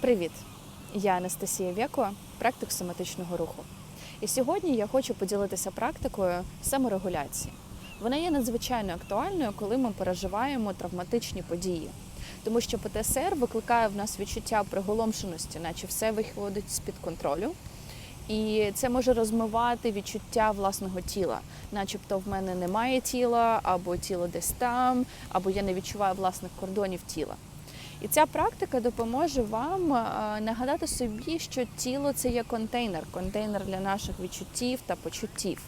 Привіт! Я Анастасія Вєко, практик соматичного руху. І сьогодні я хочу поділитися практикою саморегуляції. Вона є надзвичайно актуальною, коли ми переживаємо травматичні події. Тому що ПТСР викликає в нас відчуття приголомшеності, наче все виходить з-під контролю. І це може розмивати відчуття власного тіла, начебто в мене немає тіла, або тіло десь там, або я не відчуваю власних кордонів тіла. І ця практика допоможе вам е, нагадати собі, що тіло це є контейнер, контейнер для наших відчуттів та почуттів.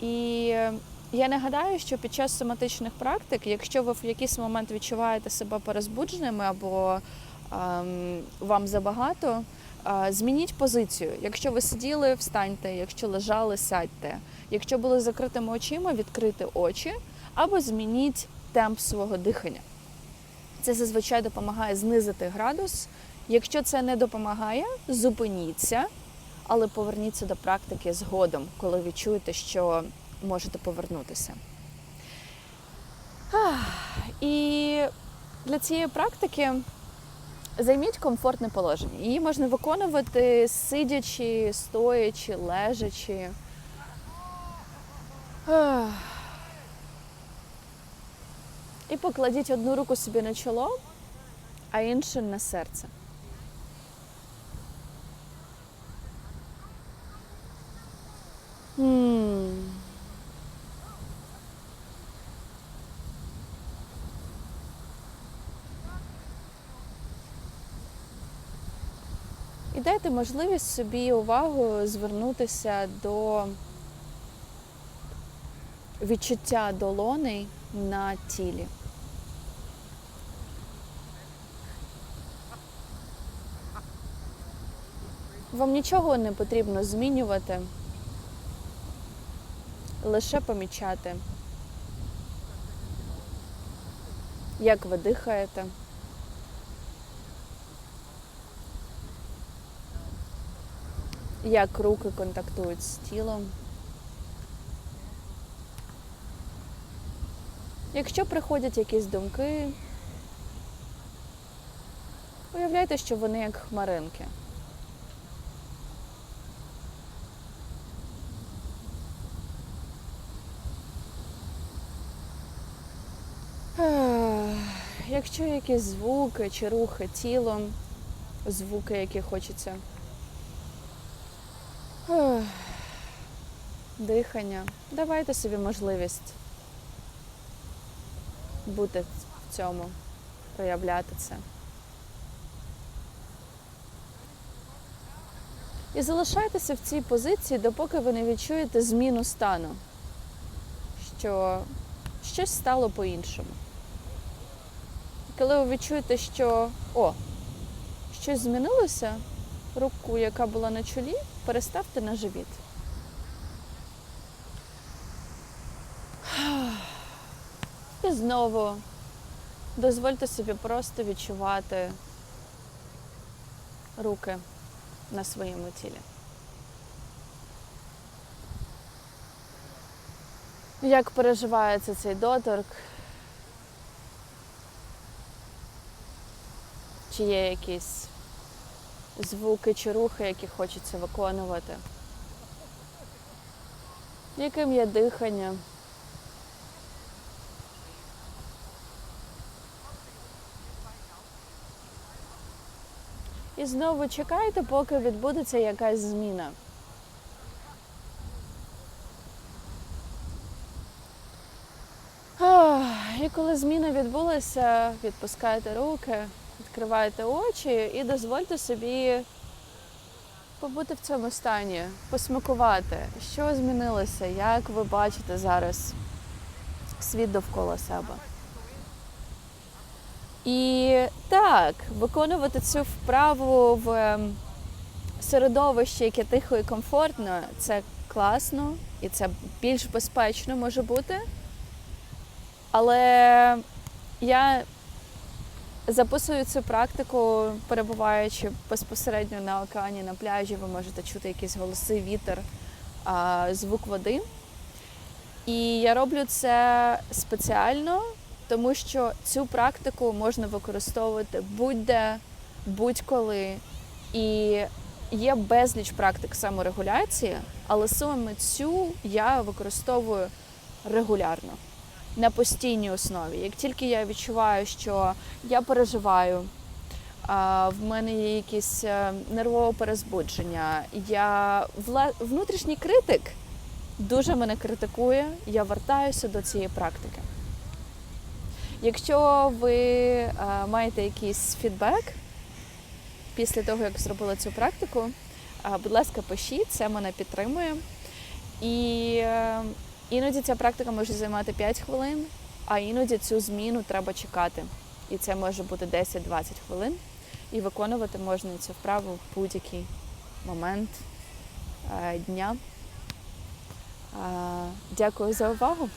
І я нагадаю, що під час соматичних практик, якщо ви в якийсь момент відчуваєте себе перезбудженими або ем, вам забагато, е, змініть позицію. Якщо ви сиділи, встаньте, якщо лежали, сядьте. Якщо були закритими очима, відкрити очі або змініть темп свого дихання. Це зазвичай допомагає знизити градус. Якщо це не допомагає, зупиніться, але поверніться до практики згодом, коли відчуєте, що можете повернутися. І для цієї практики займіть комфортне положення. Її можна виконувати сидячи, стоячи, лежачи. І покладіть одну руку собі на чоло, а іншу на серце. І дайте можливість собі увагу звернутися до відчуття долоней на тілі. Вам нічого не потрібно змінювати, лише помічати, як ви дихаєте. Як руки контактують з тілом. Якщо приходять якісь думки, уявляйте, що вони як хмаринки. Якщо якісь звуки чи рухи тілом, звуки, які хочеться. Дихання, давайте собі можливість бути в цьому, проявляти це. І залишайтеся в цій позиції, допоки ви не відчуєте зміну стану, що щось стало по-іншому. Коли ви відчуєте, що о, щось змінилося, руку, яка була на чолі, переставте на живіт. І знову дозвольте собі просто відчувати руки на своєму тілі. Як переживається цей доторк? Чи є якісь звуки чи рухи, які хочеться виконувати? Яким є дихання? І знову чекайте, поки відбудеться якась зміна. І коли зміна відбулася, відпускайте руки, відкривайте очі і дозвольте собі побути в цьому стані, посмакувати, що змінилося, як ви бачите зараз світ довкола себе. І так, виконувати цю вправу в ем, середовищі, яке тихо і комфортно, це класно і це більш безпечно може бути. Але я записую цю практику, перебуваючи безпосередньо на океані на пляжі, ви можете чути якісь голоси, вітер, звук води. І я роблю це спеціально, тому що цю практику можна використовувати будь-де будь-коли. І є безліч практик саморегуляції, але саме цю я використовую регулярно на постійній основі. Як тільки я відчуваю, що я переживаю, в мене є якесь е, нервове перезбудження, я внутрішній критик дуже мене критикує, я вертаюся до цієї практики. Якщо ви е, маєте якийсь фідбек після того, як зробили цю практику, е, будь ласка, пишіть, це мене підтримує. І іноді ця практика може займати 5 хвилин, а іноді цю зміну треба чекати. І це може бути 10-20 хвилин. І виконувати можна цю вправу в будь-який момент е, дня. Е, Дякую за увагу.